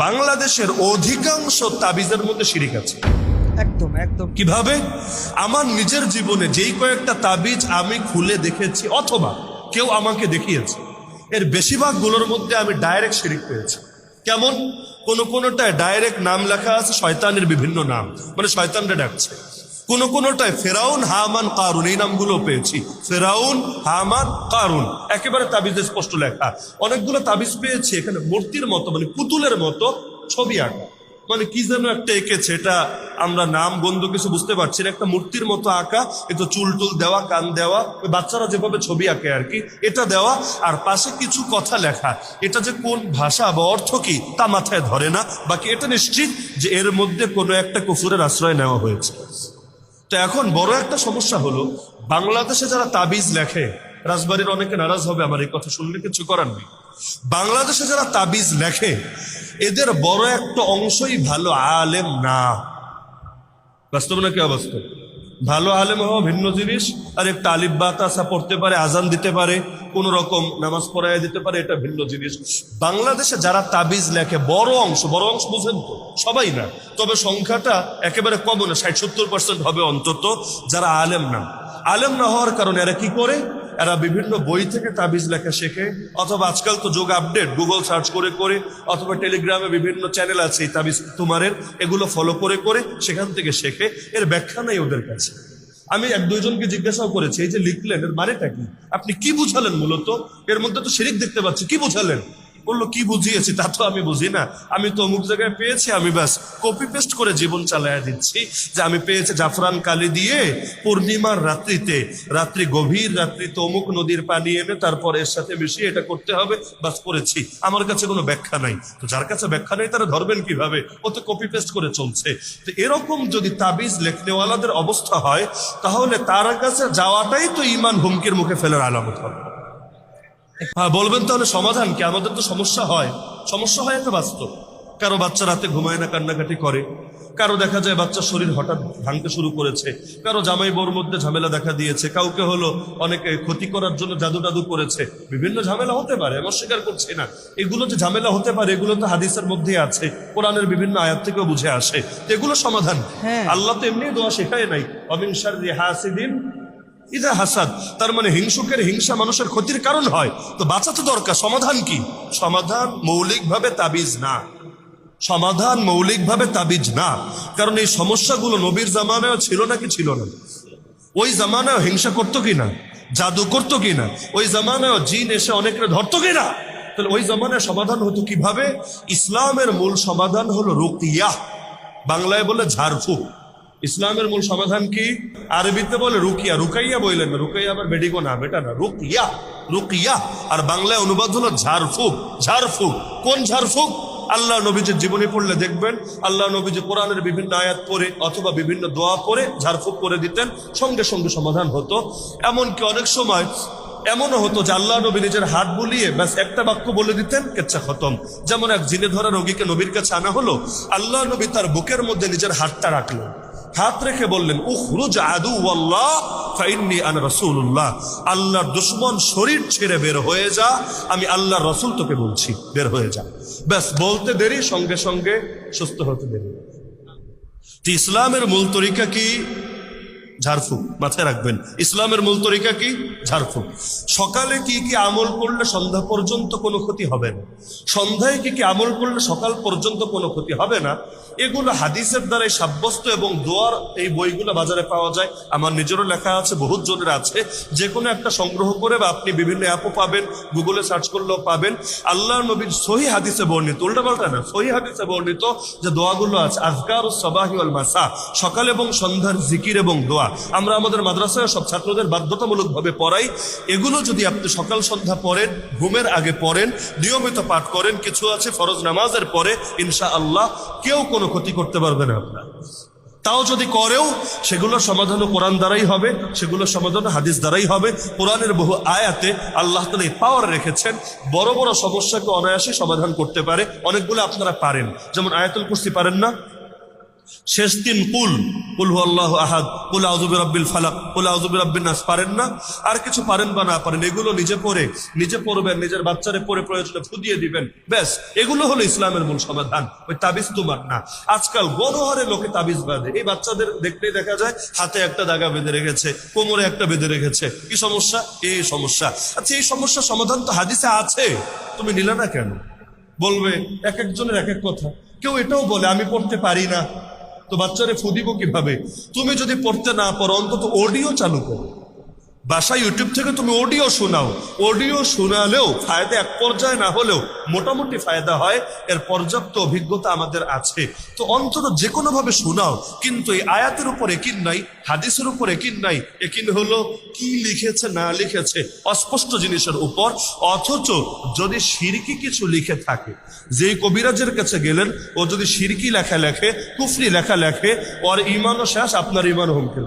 বাংলাদেশের অধিকাংশ তাবিজের মধ্যে শিরিক আছে। একদম একদম। কীভাবে? আমার নিজের জীবনে যেই কয়েকটা তাবিজ আমি খুলে দেখেছি অথবা কেউ আমাকে দেখিয়েছে এর বেশিরভাগগুলোর মধ্যে আমি ডাইরেক্ট শিরিক পেয়েছি। কেমন? কোন কোনটায় ডাইরেক্ট নাম লেখা আছে শয়তানের বিভিন্ন নাম। মানে শয়তানরা ডাকছে। কোন কোনটায় ফেরাউন, হামান, কারুন, এই নামগুলো পেয়েছি। ফেরাউন, হামান, কারুন। একেবারে তাবিজে স্পষ্ট লেখা। অনেকগুলো তাবিজ পেয়েছি, এখানে মূর্তির মতো মানে পুতুলের মতো ছবি আঁকা। মানে কি যেন একটা এঁকেছে, এটা আমরা নাম, গন্ধ কিছু বুঝতে পারছি না। একটা মূর্তির মতো আঁকা একটু চুল টুল দেওয়া, কান দেওয়া বাচ্চারা যেভাবে ছবি আঁকে আর কি, এটা দেওয়া, আর পাশে কিছু কথা লেখা। এটা যে কোন ভাষা বা অর্থ কি, তা মাথায় ধরে না। বাকি এটা নিশ্চিত যে এর মধ্যে কোনো একটা কুফুরের আশ্রয় নেওয়া হয়েছে। তো এখন বড় একটা সমস্যা হলো, বাংলাদেশে যারা তাবিজ লেখে, রাজবাড়ির অনেকে নারাজ হবে, আমার এই কথা শুনলে কিছু করার নেই। বাংলাদেশে যারা তাবিজ লেখে, এদের বড় একটা অংশই ভালো, আলেম না। বাস্তব না কি অবাস্তব? ভালো আলেম হওয়া ভিন্ন জিনিস। আর একটা আলিফ বাতাসা পড়তে পারে, আজান দিতে পারে, কোন রকম নামাজ পড়াইয়া দিতে পারে, এটা ভিন্ন জিনিস। বাংলাদেশে যারা তাবিজ লেখে, বড় অংশ বড় অংশ বুঝেন তো, সবাই না। তবে সংখ্যাটা একেবারে কম না, ষাট সত্তর পার্সেন্ট হবে অন্তত, যারা আলেম না। আলেম না হওয়ার কারণে এরা কি করে? এরা বিভিন্ন বই থেকে তাবিজ লেখা শেখে, অথবা আজকাল তো যোগ আপডেট গুগল সার্চ করে করে, অথবা টেলিগ্রামে বিভিন্ন চ্যানেল আছে এই তাবিজ তোমারের, এগুলো ফলো করে করে সেখান থেকে শেখে, এর ব্যাখ্যা নেই ওদের কাছে। আমি এক দুইজনকে জিজ্ঞাসাও করেছি, এই যে লিখলেন, এর মানেটা কি? আপনি কি বুঝালেন মূলত? এর মধ্যে তো শিরিক দেখতে পাচ্ছি, কি বুঝালেন? বলল, কি বুঝিয়েছি? তা তো আমি বুঝি না। আমি তো অমুক জায়গায় পেয়েছি, আমি ব্যাস কপি পেস্ট করে জীবন চালায়া দিচ্ছি যে আমি পেয়েছি জাফরান কালি দিয়ে পূর্ণিমার রাত্রিতে। রাত্রি গভীর রাত্রিতে অমুক নদীর পানি এনে তারপর এর সাথে মিশিয়ে এটা করতে হবে বাস করেছি। আমার কাছে কোনো ব্যাখ্যা নাই। তো যার কাছে ব্যাখ্যা নেই, তারা ধরবেন কীভাবে? ও তো কপি পেস্ট করে চলছে। তো এরকম যদি তাবিজ লেখনেওয়ালাদের অবস্থা হয়, তাহলে তার কাছে যাওয়াটাই তো ইমান হুমকির মুখে ফেলার আলামত হবে। হ্যাঁ বলবেন তাহলে সমাধান কি? আমাদের তো সমস্যা হয়। সমস্যা হয় একটা বাস্তব। কারও বাচ্চা রাতে ঘুমায় না কান্নাকাটি করে। কারও দেখা যায় বাচ্চার শরীর হঠাৎ ভাঙতে শুরু করেছে। কারও জামাই বোর মধ্যে ঝামেলা দেখা দিয়েছে। কাউকে হলো অনেকে ক্ষতি করার জন্য জাদু টাদু করেছে। বিভিন্ন ঝামেলা হতে পারে আমি অস্বীকার করছি না। এগুলো যে ঝামেলা হতে পারে এগুলো তো হাদিসের মধ্যেই আছে। কোরআনের বিভিন্ন আয়াত থেকেও বুঝে আসে। এগুলো সমাধান। হ্যাঁ। আল্লাহ তো এমনি দোয়া শেখায় নাই। অমিনসার হাসিদিন ইদা হাসাদ, তার মানে হিংসুকের হিংসা মানুষের ক্ষতির কারণ হয়। তো বাঁচাতে দরকার, সমাধান কি? সমাধান মৌলিকভাবে তাবিজ না। সমাধান মৌলিকভাবে তাবিজ না। কারণ এই সমস্যাগুলো নবীর জামানায় ছিল নাকি ছিল না? ওই জামানায় হিংসা করতো কিনা জাদু করতো কিনা ওই জামানায় জিন এসে অনেকরে ধরতো কিনা তাহলে ওই জামানায় সমাধান হতো কীভাবে? ইসলামের মূল সমাধান হলো রুকিয়া। বাংলায় বলে ঝাড়ফুঁক। ইসলামের মূল সমাধান কি? আরবিতে বলে রুকিয়া। রুকাইয়া বললেন না। রুকাইয়া আবার বেডিগো না, বেটা না। রুকিয়া রুকিয়া। আর বাংলায় অনুবাদ হলো ঝাড়ফুঁক ঝাড়ফুঁক কোন ঝাড়ফুঁক আল্লাহ নবীজির জীবনী পড়লে দেখবেন, আল্লাহ নবীজি কোরআনের বিভিন্ন আয়াত পড়ে অথবা বিভিন্ন দোয়া পড়ে ঝাড়ফুঁক করে দিতেন, সঙ্গে সঙ্গে সমাধান হতো। এমনকি অনেক সময় এমনও হতো যে আল্লাহ নবী নিজের হাত বুলিয়ে ব্যাস একটা বাক্য বলে দিতেন, কেচ্ছা খতম। যেমন এক জিনে ধরা রোগীকে নবীর কাছে আনা হলো, আল্লাহ নবী তার বুকের মধ্যে নিজের হাতটা রাখলেন। হাত রেখে বললেন, উখরুজ আদু ফাইন্নি আন রসুল্লাহ আল্লাহর দুশ্মন শরীর ছেড়ে বের হয়ে যা, আমি আল্লাহর রসুল তোকে বলছি, বের হয়ে যা। ব্যাস, বলতে দেরি, সঙ্গে সঙ্গে সুস্থ হতে দেরি। ইসলামের মূল তরিকা কি? ঝাড়ফুঁক, মাথায় রাখবেন। ইসলামের মূল তরিকা কি? ঝাড়ফুঁক। সকালে কি কি আমল করলে সন্ধ্যা পর্যন্ত কোনো ক্ষতি হবে না? সন্ধ্যায় কি কি আমল করলে সকাল পর্যন্ত কোনো ক্ষতি হবে না? এগুলো হাদিসের দ্বারাই সাব্যস্ত এবং দোয়ার এই বইগুলো বাজারে পাওয়া যায়। আমার নিজেরও লেখা আছে, বহুত জনের আছে। যে কোনো একটা সংগ্রহ করে বা আপনি বিভিন্ন অ্যাপও পাবেন, গুগলে সার্চ করলেও পাবেন। আল্লাহ নবীর সহি হাদিসে বর্ণিত, উল্টা পাল্টা না, সহি হাদিসে বর্ণিত যে দোয়াগুলো আছে আজকার সবাহি আল মাসা, সকাল এবং সন্ধ্যার জিকির এবং দোয়া। আমরা আমাদের মাদ্রাসায় সব ছাত্রদের বাধ্যতামূলকভাবে পড়াই। এগুলো যদি আপনি সকাল সন্ধ্যা পড়েন, ঘুমের আগে পড়েন, নিয়মিত পাঠ করেন, কিছু আছে ফরজ নামাজের পরে ইনশা আল্লাহ কেউ কোনো ক্ষতি করতে পারবে না আপনার। তাও যদি করেও সেগুলোর সমাধানও কোরআন দ্বারাই হবে সেগুলোর সমাধান হাদিস দ্বারাই হবে। কোরআনের বহু আয়াতে আল্লাহ তালা এই পাওয়ার রেখেছেন। বড় বড় সমস্যাকে অনায়াসে সমাধান করতে পারে। অনেকগুলো আপনারা পারেন। যেমন আয়াতুল কুস্তি পারেন না? শেষ তিন কুল কুল আল্লাহ আহাদ, কুল আউজুবি রব্বিল ফালাক, কুল আউজুবি রব্বিন নাস, পারেন না? আর কিছু পারেন বা না পারেন, এগুলো নিজে পড়ে, নিজে পড়বেন, নিজের বাচ্চারে পড়ে প্রয়োজনে ফুদিয়ে দিবেন। ব্যাস, এগুলো হলো ইসলামের মূল সমাধান, ওই তাবিজ তোমার না। আজকাল গণহারে লোকে তাবিজ বাঁধে। এই বাচ্চাদের দেখলেই দেখা যায়, হাতে একটা দাগা বেঁধে রেখেছে, কোমরে একটা বেঁধে রেখেছে। কি সমস্যা? এই সমস্যা। আচ্ছা এই সমস্যার সমাধান তো হাদিসে আছে। তুমি নিলে না কেন? বলবে, এক একজনের এক এক কথা। কেউ এটাও বলে, আমি পড়তে পারি না। তো বাচ্চারে ফুদিব কীভাবে? তুমি যদি পড়তে না পারো অন্তত অডিও চালু করো। বাসায় ইউটিউব থেকে তুমি অডিও শোনাও। অডিও শোনালেও ফায়দা এক পর্যায়ে না হলেও মোটামুটি ফায়দা হয়। এর পর্যাপ্ত অভিজ্ঞতা আমাদের আছে। তো অন্তত যে কোনো ভাবে শোনাও। কিন্তু এই আয়াতের উপর একিন নাই, হাদিসের উপর একিন নাই। একিন হলো কি লিখেছে, না লিখেছে, অস্পষ্ট জিনিসের উপর। অথচ যদি সিরকি কিছু লিখে থাকে, যেই কবিরাজের কাছে গেলেন, ও যদি সিরকি লেখা লেখে, কুফরি লেখা লেখে, ওর ইমানও শেষ, আপনার ইমান হুমকে